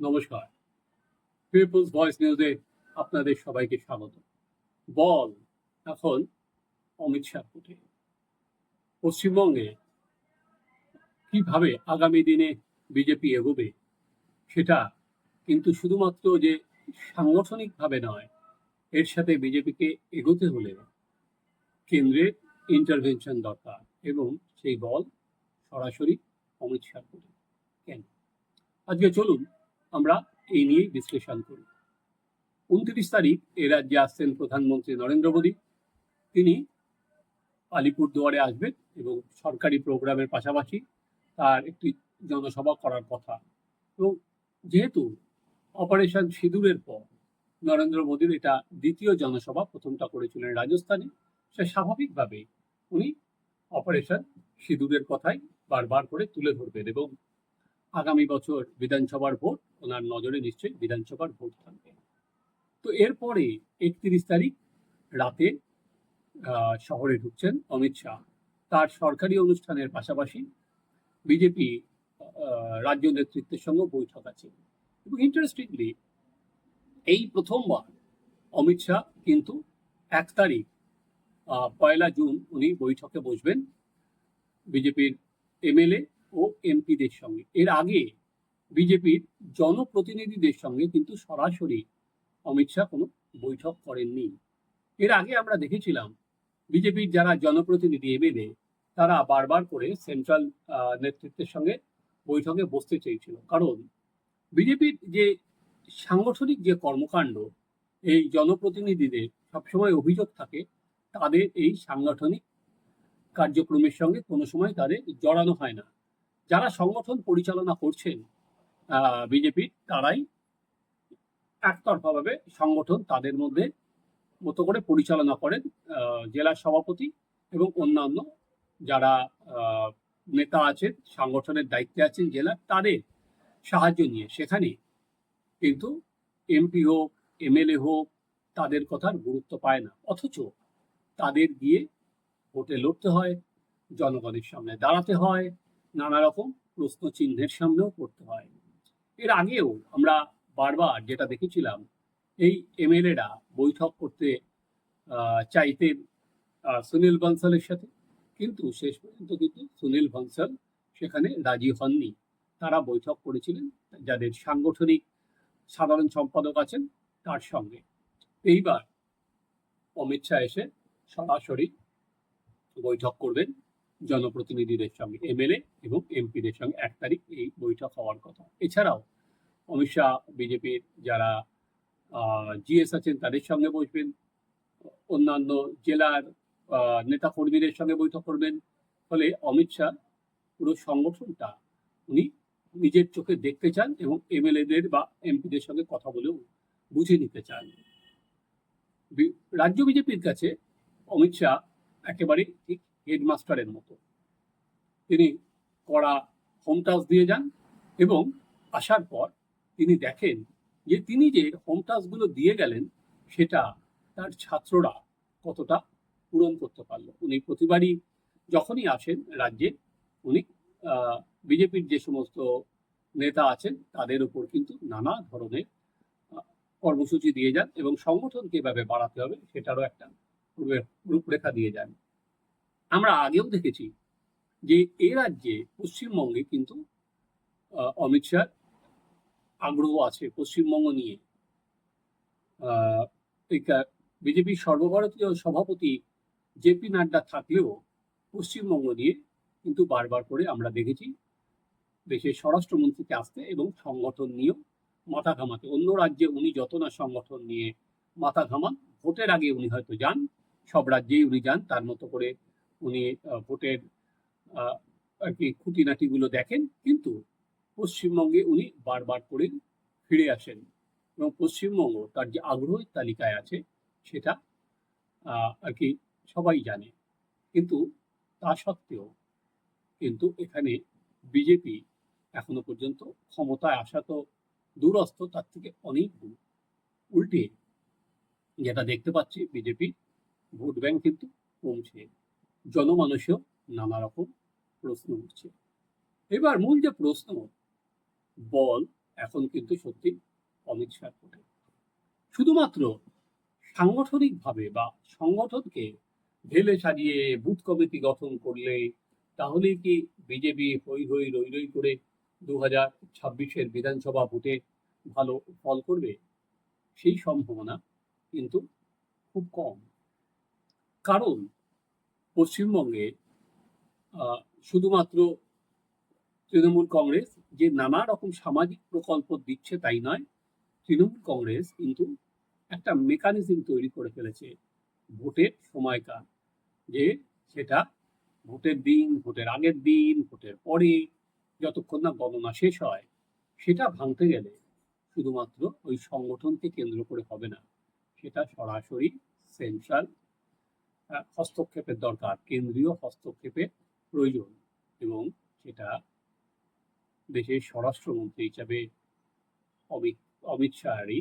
নমস্কার। People's voice নিউজে আপনাদের সবাইকে স্বাগত। বল এখন অমিত শাহ কোটে পশ্চিমবঙ্গে কীভাবে আগামী দিনে বিজেপি এগোবে সেটা কিন্তু শুধুমাত্র যে সাংগঠনিকভাবে নয়, এর সাথে বিজেপিকে এগোতে হলে কেন্দ্রের ইন্টারভেনশন দরকার এবং সেই বল সরাসরি অমিত শাহ কোটে কেন? আজকে চলুন আমরা এই নিয়েই বিশ্লেষণ করি। উনত্রিশ তারিখ এ রাজ্যে আসছেন প্রধানমন্ত্রী নরেন্দ্র মোদী। তিনি আলিপুরদুয়ারে আসবেন এবং সরকারি প্রোগ্রামের পাশাপাশি তার একটি জনসভা করার কথা। এবং যেহেতু অপারেশন সিঁদুরের পর নরেন্দ্র মোদীর এটা দ্বিতীয় জনসভা প্রথমটা করেছিলেন রাজস্থানে, সে স্বাভাবিকভাবেই উনি অপারেশন সিঁদুরের কথাই বারবার করে তুলে ধরবেন এবং আগামী বছর বিধানসভার ভোট, ওনার নজরে নিশ্চয়ই বিধানসভার ভোট থাকবে। তো এরপরে একত্রিশ তারিখ রাতে শহরে ঢুকছেন অমিত শাহ। তার সরকারি অনুষ্ঠানের পাশাপাশি বিজেপি রাজ্য নেতৃত্বের সঙ্গে বৈঠক আছে। এবং ইন্টারেস্টিংলি এই প্রথমবার অমিত শাহ কিন্তু এক তারিখ পয়লা জুন উনি বৈঠকে বসবেন। বিজেপির এমএলএ এমপিদের সঙ্গে। এর আগে বিজেপির জনপ্রতিনিধিদের সঙ্গে কিন্তু সরাসরি অমিত শাহ কোনো বৈঠক করেননি। এর আগে আমরা দেখেছিলাম বিজেপির যারা জনপ্রতিনিধি এমএলএ, তারা বারবার করে সেন্ট্রাল নেতৃত্বের সঙ্গে বৈঠকে বসতে চেয়েছিল। কারণ বিজেপির যে সাংগঠনিক যে কর্মকাণ্ড, এই জনপ্রতিনিধিদের সবসময় অভিযোগ থাকে তাদের এই সাংগঠনিক কার্যক্রমের সঙ্গে কোনো সময় তাদের জড়ানো হয় না। যারা সংগঠন পরিচালনা করছেন বিজেপির তারাই একতরফাভাবে সংগঠন তাদের মধ্যে মতো করে পরিচালনা করেন জেলা সভাপতি এবং অন্যান্য যারা নেতা আছেন, সংগঠনের দায়িত্বে আছেন জেলার তাদের সাহায্য নিয়ে। সেখানে কিন্তু এমপি হোক, এমএলএ হোক, তাদের কথার গুরুত্ব পায় না। অথচ তাদের গিয়ে ভোটে লড়তে হয়, জনগণের সামনে দাঁড়াতে হয় নানা রকম প্রশ্ন চিহ্নের সামনেও পড়তে হয়। এর আগেও আমরা বারবার যেটা দেখেছিলাম, এই এমএলএরা বৈঠক করতে চাইতেন সুনীল বনসালের সাথে। কিন্তু শেষ পর্যন্ত কিন্তু সুনীল বনসাল সেখানে রাজি হননি। তারা বৈঠক করেছিলেন, যাদের সাংগঠনিক সাধারণ সম্পাদক আছেন তার সঙ্গে। এইবার অমিত শাহ এসে সরাসরি বৈঠক করবেন। জনপ্রতিনিধিদের সঙ্গে এমএলএ এবং এমপিদের সঙ্গে এক তারিখ এই বৈঠক হওয়ার কথা। এছাড়াও অমিত শাহ, বিজেপির যারা জিএস আছেন তাদের সঙ্গে বসবেন। অন্যান্য জেলার নেতা কর্মীদের সঙ্গে বৈঠক করবেন। ফলে অমিত শাহ পুরো সংগঠনটা উনি নিজের চোখে দেখতে চান এবং এমএলএদের বা এমপিদের সঙ্গে কথা বলেও বুঝে নিতে চান। রাজ্য বিজেপির কাছে অমিত শাহ একেবারে ঠিক হেডমাস্টারের মতো। তিনি কড়া হোম টাস্ক দিয়ে যান এবং আসার পর তিনি দেখেন যে তিনি যে হোম টাস্কগুলো দিয়ে গেলেন, সেটা তার ছাত্ররা কতটা পূরণ করতে পারল। উনি প্রতিবারই যখনই আসেন রাজ্যে, উনি বিজেপির যে সমস্ত নেতা আছেন, তাদের উপর কিন্তু নানা ধরনের কর্মসূচি দিয়ে যান এবং সংগঠনকে এভাবে বাড়াতে হবে, সেটারও একটা রূপে- রূপরেখা দিয়ে যান। আমরা আগেও দেখেছি যে এ রাজ্যে পশ্চিমবঙ্গে কিন্তু অমিত শাহ আগ্রহ আছে পশ্চিমবঙ্গ নিয়ে। বিজেপির সর্বভারতীয় সভাপতি জেপি নাড্ডা থাকলেও পশ্চিমবঙ্গ নিয়ে কিন্তু বারবার করে আমরা দেখেছি দেশের স্বরাষ্ট্রমন্ত্রীকে আসতে এবং সংগঠন নিয়েও মাথা ঘামাতে। অন্য রাজ্যে উনি যত না সংগঠন নিয়ে মাথা ঘামান, ভোটের আগে উনি হয়তো যান, সব রাজ্যেই উনি যান, তার মতো করে উনি ভোটের আর কি খুঁটিনাটিগুলো দেখেন, কিন্তু পশ্চিমবঙ্গে উনি বারবার করে ফিরে আসেন এবং পশ্চিমবঙ্গ তার যে আগ্রহের তালিকায় আছে সেটা আর কি সবাই জানে। কিন্তু তা সত্ত্বেও কিন্তু এখানে বিজেপি এখনও পর্যন্ত ক্ষমতায় আসা তো দূরস্থ তার থেকে অনেক দূর। উল্টে যেটা দেখতে পাচ্ছি, বিজেপি ভোট ব্যাংক কিন্তু কমছে। জনমানুষেও নানা রকম প্রশ্ন উঠছে। এবার মূল যে প্রশ্ন, বল এখন কিন্তু সত্যি অমিত শাহ শুধুমাত্র সাংগঠনিকভাবে বা সংগঠনকে ঢেলে সাজিয়ে বুথ কমিটি গঠন করলে তাহলেই কি বিজেপি হই হই রই রই করে দু হাজার ছাব্বিশের বিধানসভা ভোটে ভালো ফল করবে? সেই সম্ভাবনা কিন্তু খুব কম। কারণ পশ্চিমবঙ্গে শুধুমাত্র তৃণমূল কংগ্রেস, যে নানা রকম সামাজিক প্রকল্প দিচ্ছে তাই নয়, তৃণমূল কংগ্রেস কিন্তু একটা মেকানিজম তৈরি করে ফেলেছে ভোটের সময়কাল, যে সেটা ভোটের দিন, ভোটের আগের দিন, ভোটের পরে, যতক্ষণ না গণনা শেষ হয়, সেটা ভাঙতে গেলে শুধুমাত্র ওই সংগঠনকে কেন্দ্র করে হবে না, সেটা সরাসরি সেন্ট্রাল হস্তক্ষেপের দরকার, কেন্দ্রীয় হস্তক্ষেপের প্রয়োজন এবং সেটা দেশের স্বরাষ্ট্রমন্ত্রী হিসাবে অমিত অমিত শাহেরই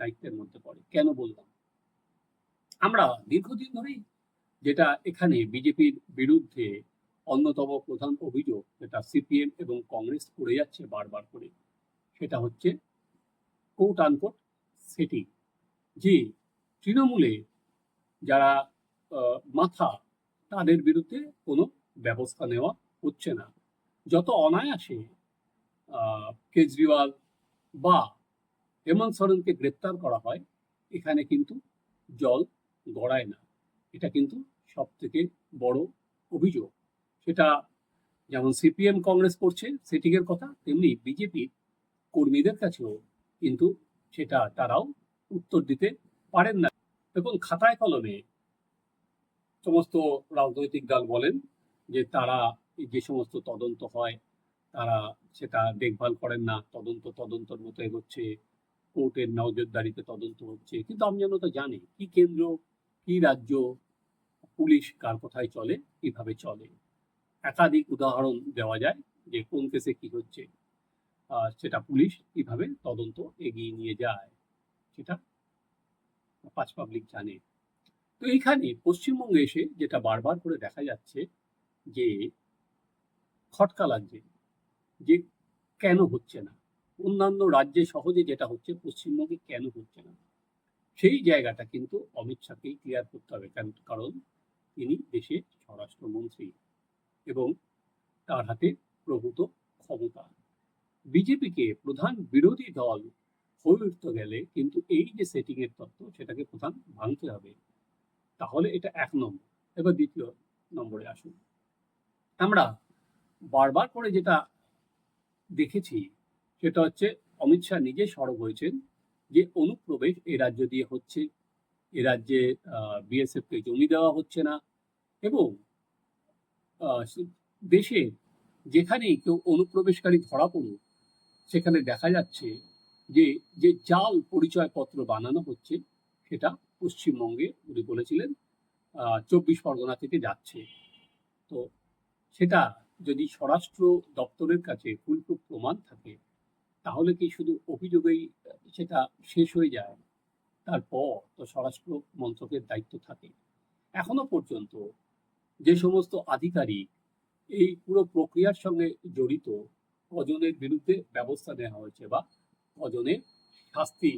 দায়িত্বের মধ্যে পড়ে। কেন বললাম? আমরা দীর্ঘদিন ধরেই যেটা এখানে বিজেপির বিরুদ্ধে অন্যতম প্রধান অভিযোগ, যেটা সিপিএম এবং কংগ্রেস করে যাচ্ছে বারবার করে, সেটা হচ্ছে কোট আনকোট সেটিং যে তৃণমূলে যারা মাথা তাদের বিরুদ্ধে কোনো ব্যবস্থা নেওয়া হচ্ছে না। যত অনায়াসে কেজরিওয়াল বা হেমন্ত সোরেনকে গ্রেপ্তার করা হয়, এখানে কিন্তু জল গড়ায় না। এটা কিন্তু সব থেকে বড় অভিযোগ। সেটা যেমন সিপিএম কংগ্রেস করছে, সেটিংয়ের কথা, তেমনি বিজেপির কর্মীদের কাছেও কিন্তু সেটা তারাও উত্তর দিতে পারেন না। এবং খাতায় কলমে সমস্ত রাজনৈতিক দল বলেন যে তারা যে সমস্ত তদন্ত হয়, তারা সেটা দেখভাল করেন না, তদন্ত তদন্তর মতো এগোচ্ছে, কোর্টের নজরদারিতে তদন্ত হচ্ছে। কিন্তু আমি যেন তো জানি, কি কেন্দ্র, কি রাজ্য, পুলিশ কার কোথায় চলে, কীভাবে চলে? একাধিক উদাহরণ দেওয়া যায় যে কোন কেসে কি হচ্ছে সেটা পুলিশ কীভাবে তদন্ত এগিয়ে নিয়ে যায়, সেটা পাঁচ পাবলিক জানে। তো এইখানে পশ্চিমবঙ্গে এসে যেটা বারবার করে দেখা যাচ্ছে যে খটকা লাগছে, যে কেন হচ্ছে না? অন্যান্য রাজ্যে সহজে যেটা হচ্ছে পশ্চিমবঙ্গে কেন হচ্ছে না? সেই জায়গাটা কিন্তু অমিত শাহকেই ক্লিয়ার করতে হবে কারণ- তিনি দেশের স্বরাষ্ট্রমন্ত্রী এবং তার হাতে প্রভূত ক্ষমতা। বিজেপিকে প্রধান বিরোধী দল হয়ে উঠতে গেলে কিন্তু এই যে সেটিং এর তত্ত্ব, সেটাকে প্রধান ভাঙতে হবে। তাহলে এটা এক নম্বর। এবার দ্বিতীয় নম্বরে আসুন। আমরা বারবার করে যেটা দেখেছি, সেটা হচ্ছে অমিত শাহ নিজে সরব হয়েছেন যে অনুপ্রবেশ এই রাজ্য দিয়ে হচ্ছে। এ রাজ্যে বিএসএফ কে জমি দেওয়া হচ্ছে না এবং দেশে যেখানেই কেউ অনুপ্রবেশকারী ধরা পড়ুক, সেখানে দেখা যাচ্ছে যে যে জাল পরিচয়পত্র বানানো হচ্ছে, সেটা পশ্চিমবঙ্গে উনি বলেছিলেন চব্বিশ পরগনা থেকে যাচ্ছে। তো সেটা যদি স্বরাষ্ট্র দপ্তরের কাছে ফুলপ্রুফ প্রমাণ থাকে, তাহলে কি শুধু অভিযোগেই সেটা শেষ হয়ে যায়? তারপর তো স্বরাষ্ট্র মন্ত্রকের দায়িত্ব থাকে। এখনও পর্যন্ত যে সমস্ত আধিকারিক এই পুরো প্রক্রিয়ার সঙ্গে জড়িত, কজনের বিরুদ্ধে ব্যবস্থা নেওয়া হয়েছে বা কজনের শাস্তি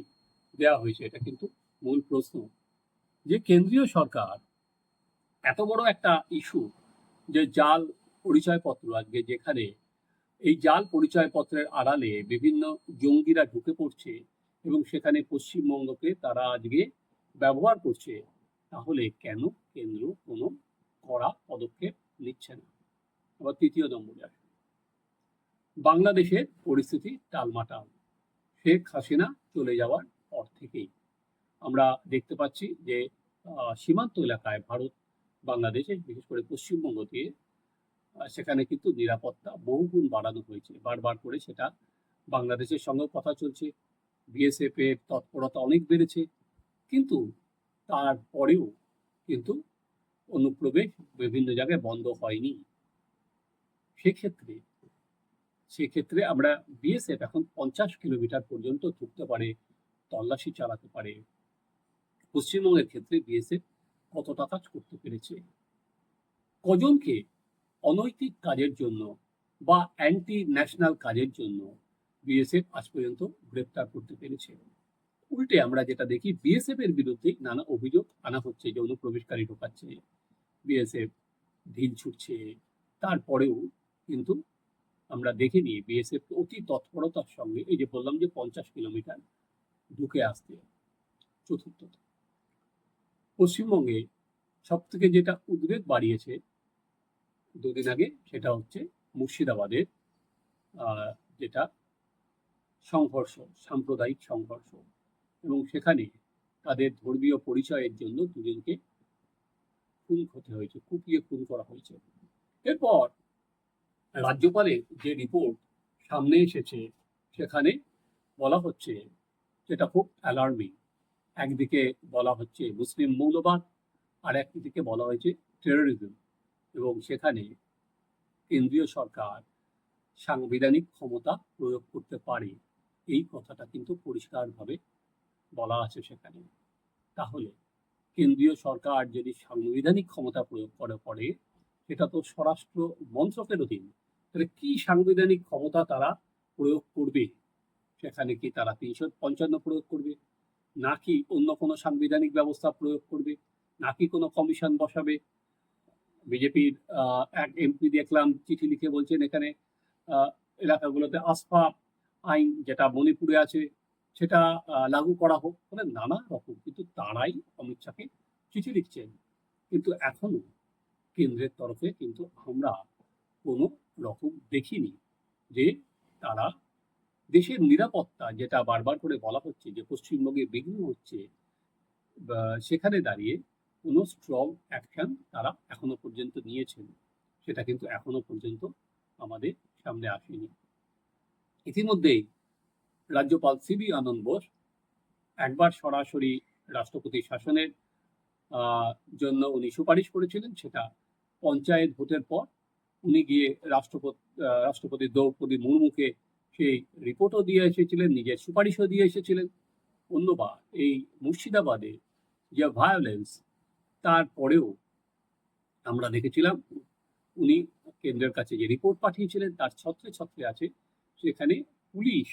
দেওয়া হয়েছে, এটা কিন্তু মূল প্রশ্ন। যে কেন্দ্রীয় সরকার এত বড় একটা ইস্যু যে জাল পরিচয়পত্র আজকে যেখানে এই জাল পরিচয়পত্রের আড়ালে বিভিন্ন জঙ্গিরা ঢুকে পড়ছে এবং সেখানে পশ্চিমবঙ্গকে তারা আজকে ব্যবহার করছে, তাহলে কেন কেন্দ্র কোনো কড়া পদক্ষেপ নিচ্ছে না? আবার তৃতীয় নম্বরে আসে। বাংলাদেশের পরিস্থিতি টালমাটাল। শেখ হাসিনা চলে যাওয়ার পর থেকেই আমরা দেখতে পাচ্ছি যে সীমান্ত এলাকায় ভারত, বাংলাদেশে, বিশেষ করে পশ্চিমবঙ্গ দিয়ে সেখানে কিন্তু নিরাপত্তা বহুগুণ বাড়ানো হয়েছে। বারবার করে সেটা বাংলাদেশের সঙ্গে কথা চলছে। বিএসএফ এর তৎপরতা অনেক বেড়েছে। কিন্তু তারপরেও কিন্তু অনুপ্রবেশ বিভিন্ন জায়গায় বন্ধ হয়নি। সেক্ষেত্রে সেক্ষেত্রে আমরা বিএসএফ এখন পঞ্চাশ কিলোমিটার পর্যন্ত ঢুকতে পারে, তল্লাশি চালাতে পারে। পশ্চিমবঙ্গের ক্ষেত্রে বিএসএফ কতটা কাজ করতে পেরেছে? কজনকে অনৈতিক কাজের জন্য বা অ্যান্টি ন্যাশনাল কাজের জন্য বিএসএফ আজ পর্যন্ত গ্রেপ্তার করতে পেরেছে? উল্টে আমরা যেটা দেখি বিএসএফ এর বিরুদ্ধে নানা অভিযোগ আনা হচ্ছে, যে অনুপ্রবেশকারী ঢোকাচ্ছে বিএসএফ ঢিল ছুটছে। তারপরেও কিন্তু আমরা দেখে নিই বিএসএফ অতি তৎপরতার সঙ্গে, এই যে বললাম যে পঞ্চাশ কিলোমিটার ঢুকে আসতে, চতুর্থত। পশ্চিমবঙ্গে সব থেকে যেটা উদ্বেগ বাড়িয়েছে দুদিন আগে সেটা হচ্ছে মুর্শিদাবাদের যেটা সংঘর্ষ, সাম্প্রদায়িক সংঘর্ষ এবং সেখানে তাদের ধর্মীয় পরিচয়ের জন্য দুজনকে খুন হতে হয়েছে, কুপিয়ে খুন করা হয়েছে। এরপর রাজ্যপালের যে রিপোর্ট সামনে এসেছে, সেখানে বলা হচ্ছে যেটা খুব অ্যালার্মিং একদিকে বলা হচ্ছে মুসলিম মৌলবাদ, আর একদিকে বলা হয়েছে টেরোরিজম এবং সেখানে কেন্দ্রীয় সরকার সাংবিধানিক ক্ষমতা প্রয়োগ করতে পারে। এই কথাটা কিন্তু পরিষ্কারভাবে বলা আছে সেখানে। তাহলে কেন্দ্রীয় সরকার যদি সাংবিধানিক ক্ষমতা প্রয়োগ করে পড়ে সেটা তো স্বরাষ্ট্র মন্ত্রকের অধীন তাহলে কি সাংবিধানিক ক্ষমতা তারা প্রয়োগ করবে? সেখানে কি তারা তিনশো পঞ্চান্ন প্রয়োগ করবে? নাকি অন্য কোনো সাংবিধানিক ব্যবস্থা প্রয়োগ করবে? নাকি কোনো কমিশন বসাবে? বিজেপির এক এমপি দেখলাম চিঠি লিখে বলছেন এখানে এলাকাগুলোতে আসফা আইন যেটা মণিপুরে আছে, সেটা লাগু করা হোক। মানে নানা রকম, কিন্তু তারাই অমিত শাহকে চিঠি লিখছেন। কিন্তু এখনও কেন্দ্রের তরফে কিন্তু আমরা কোনো রকম দেখিনি যে তারা দেশের নিরাপত্তা যেটা বারবার করে বলা হচ্ছে যে পশ্চিমবঙ্গে বিঘ্ন হচ্ছে সেখানে দাঁড়িয়ে কোনো স্ট্রং অ্যাকশন তারা এখনও পর্যন্ত নিয়েছেন। সেটা কিন্তু এখনও পর্যন্ত আমাদের সামনে আসেনি। ইতিমধ্যেই রাজ্যপাল সিবি আনন্দ বোস একবার সরাসরি রাষ্ট্রপতি শাসনের জন্য উনি সুপারিশ করেছিলেন, সেটা পঞ্চায়েত ভোটের পর উনি গিয়ে রাষ্ট্রপতি রাষ্ট্রপতি দ্রৌপদী মুর্মুকে সেই রিপোর্টও দিয়ে এসেছিলেন, নিজের সুপারিশও দিয়ে এসেছিলেন। অন্যবার এই মুর্শিদাবাদে যে ভায়োলেন্স তারপরেও আমরা দেখেছিলাম, উনি কেন্দ্রের কাছে যে রিপোর্ট পাঠিয়েছিলেন, তার ছত্রে ছত্রে আছে, সেখানে পুলিশ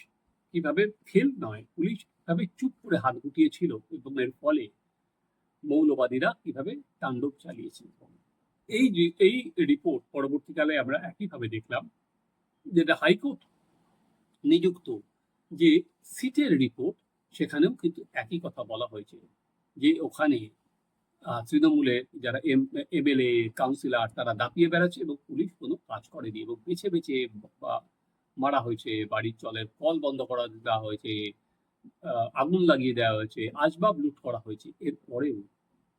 কীভাবে ফেল নয়, পুলিশ কীভাবে চুপ করে হাত গুটিয়েছিল এবং এর ফলে মৌলবাদীরা কীভাবে তাণ্ডব চালিয়েছে এই যে, এই রিপোর্ট পরবর্তীকালে আমরা একইভাবে দেখলাম, যেটা হাইকোর্ট নিযুক্ত যে সিটের রিপোর্ট, সেখানেও কিন্তু একই কথা বলা হয়েছে যে ওখানে তৃণমূলের যারা এম, এমএলএ, কাউন্সিলর, তারা দাপিয়ে বেড়াচ্ছে এবং পুলিশ কোনো কাজ করেনি এবং বেছে বেছে মারা হয়েছে, বাড়ির জলের কল বন্ধ করা দেওয়া হয়েছে আগুন লাগিয়ে দেওয়া হয়েছে, আসবাব লুট করা হয়েছে। এরপরেও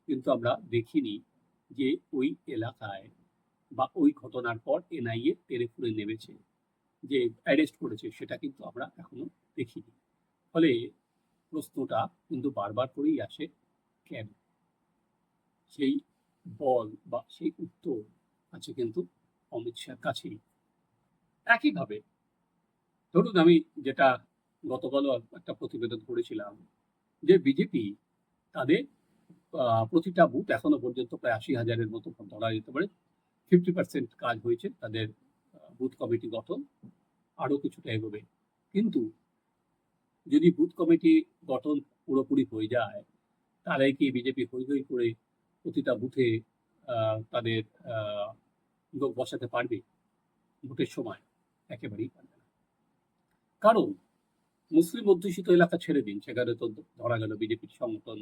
কিন্তু আমরা দেখিনি যে ওই এলাকায় বা ওই ঘটনার পর এনআইএ তেরে ফুরে নেমেছে। যে অ্যারেস্ট করেছে, সেটা কিন্তু আমরা এখনও দেখিনি। ফলে প্রশ্নটা কিন্তু বারবার করেই আসে, কেন? সেই বল বা সেই উত্তর আছে কিন্তু অমিত শাহর কাছেই। একইভাবে ধরুন আমি যেটা গতকালও একটা প্রতিবেদন করেছিলাম যে বিজেপি তাদের প্রতিটা বুথ এখনও পর্যন্ত প্রায় আশি হাজারের মতো ধরা যেতে পারে। ফিফটি পার্সেন্ট কাজ হয়েছে তাদের বুথ কমিটি গঠন আরও কিছুটা এগোবে। কিন্তু যদি বুথ কমিটি গঠন পুরোপুরি হয়ে যায় তারাই কি বিজেপি হই হই করে প্রতিটা বুথে তাদের লোক বসাতে পারবে? ভোটের সময় একেবারেই পারবে না। কারণ মুসলিম অধ্যুষিত এলাকা ছেড়ে দিন, সেখানে তো ধরা গেল বিজেপির সমর্থন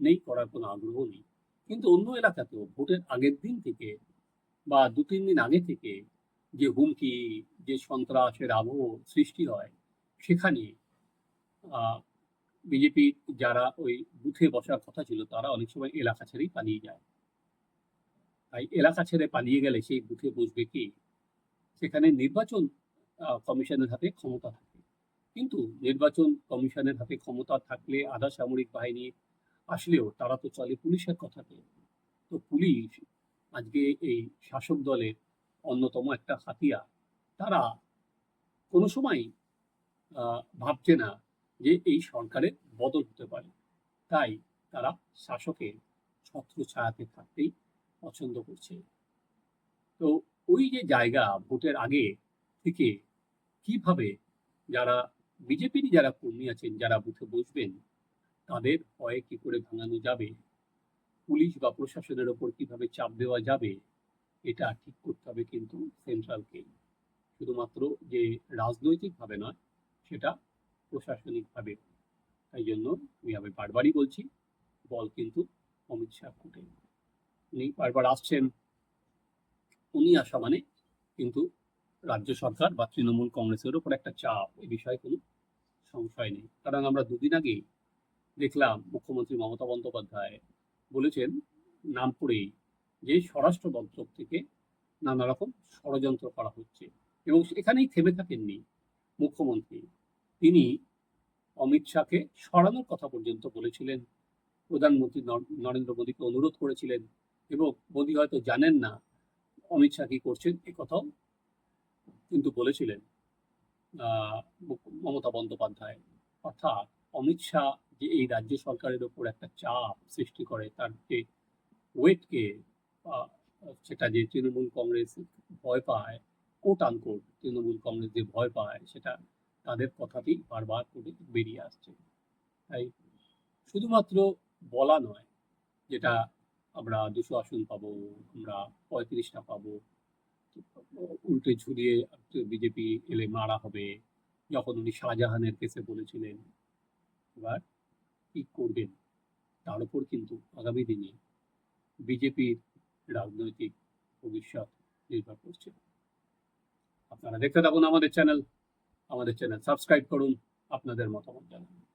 নেই, করার কোনো আগ্রহ নেই। কিন্তু অন্য এলাকাতেও ভোটের আগের দিন থেকে বা দু তিন দিন আগে থেকে যে হুমকি, যে সন্ত্রাসের আবহ সৃষ্টি হয়, সেখানে বিজেপি যারা ওই বুথে বসার কথা ছিল, তারা অনেক সময় এলাকা ছেড়েই পালিয়ে যায়। তাই এলাকা ছেড়ে পালিয়ে গেলে সেই বুথে বসবে কি? সেখানে নির্বাচন কমিশনের হাতে ক্ষমতা থাকে। কিন্তু নির্বাচন কমিশনের হাতে ক্ষমতা থাকলে আধা সামরিক বাহিনী আসলেও তারা তো চলে পুলিশের কথাতে। তো পুলিশ আজকে এই শাসক দলের অন্যতম একটা হাতিয়ার। তারা কোনো সময় ভাবছে না যে এই সরকারের বদল হতে পারে। তাই তারা শাসকের ছত্র ছায়াতে থাকতেই পছন্দ করছে। তো ওই যে জায়গা ভোটের আগে থেকে কীভাবে যারা বিজেপিরই যারা কর্মী আছেন, যারা বুথে বসবেন, তাদের ভয়ে কি করে ভাঙানো যাবে? পুলিশ বা প্রশাসনের ওপর কীভাবে চাপ দেওয়া যাবে? এটা ঠিক করতে হবে কিন্তু সেন্ট্রালকে শুধুমাত্র যে রাজনৈতিকভাবে নয়, সেটা প্রশাসনিকভাবে। তাই জন্য আমি আমি বারবারই বলছি, বল কিন্তু অমিত শাহ কোর্টে। উনি বারবার আসছেন। উনি আসা মানে কিন্তু রাজ্য সরকার বা তৃণমূল কংগ্রেসের ওপর একটা চাপ, এ বিষয়ে কোনো সংশয় নেই। কারণ আমরা দুদিন আগে দেখলাম মুখ্যমন্ত্রী মমতা বন্দ্যোপাধ্যায় বলেছেন নাম করেই যে স্বরাষ্ট্র মন্ত্রক থেকে নানা রকম ষড়যন্ত্র করা হচ্ছে এবং এখানেই থেমে থাকেননি মুখ্যমন্ত্রী। তিনি অমিত শাহকে সরানোর কথা পর্যন্ত বলেছিলেন, প্রধানমন্ত্রী নর- নরেন্দ্র মোদীকে অনুরোধ করেছিলেন এবং মোদী হয়তো জানেন না অমিত শাহ কি করছেন এ কথাও কিন্তু বলেছিলেন মমতা বন্দ্যোপাধ্যায়। অর্থাৎ অমিত শাহ যে এই রাজ্য সরকারের ওপর একটা চাপ সৃষ্টি করে, তার যে ওয়েটকে সেটা যে তৃণমূল কংগ্রেস ভয় পায় কোট আনকোট তৃণমূল কংগ্রেস যে ভয় পায়, সেটা তাদের কথাতেই বারবার করে বেরিয়ে আসছে। তাই শুধুমাত্র বলা নয়, যেটা আমরা দুশো আসন পাবো, আমরা পঁয়ত্রিশটা পাবো, উল্টে ঝুলিয়ে বিজেপি এলে মারা হবে, যখন উনি শাহজাহানের কেসে বলেছিলেন। এবার কি করবেন? তার উপর কিন্তু আগামী দিনে বিজেপির রাজনৈতিক ভবিষ্যৎ নির্ভর করছে। আপনারা দেখতে থাকুন আমাদের চ্যানেল। আমাদের চ্যানেল সাবস্ক্রাইব করুন। আপনাদের মতামত জানান।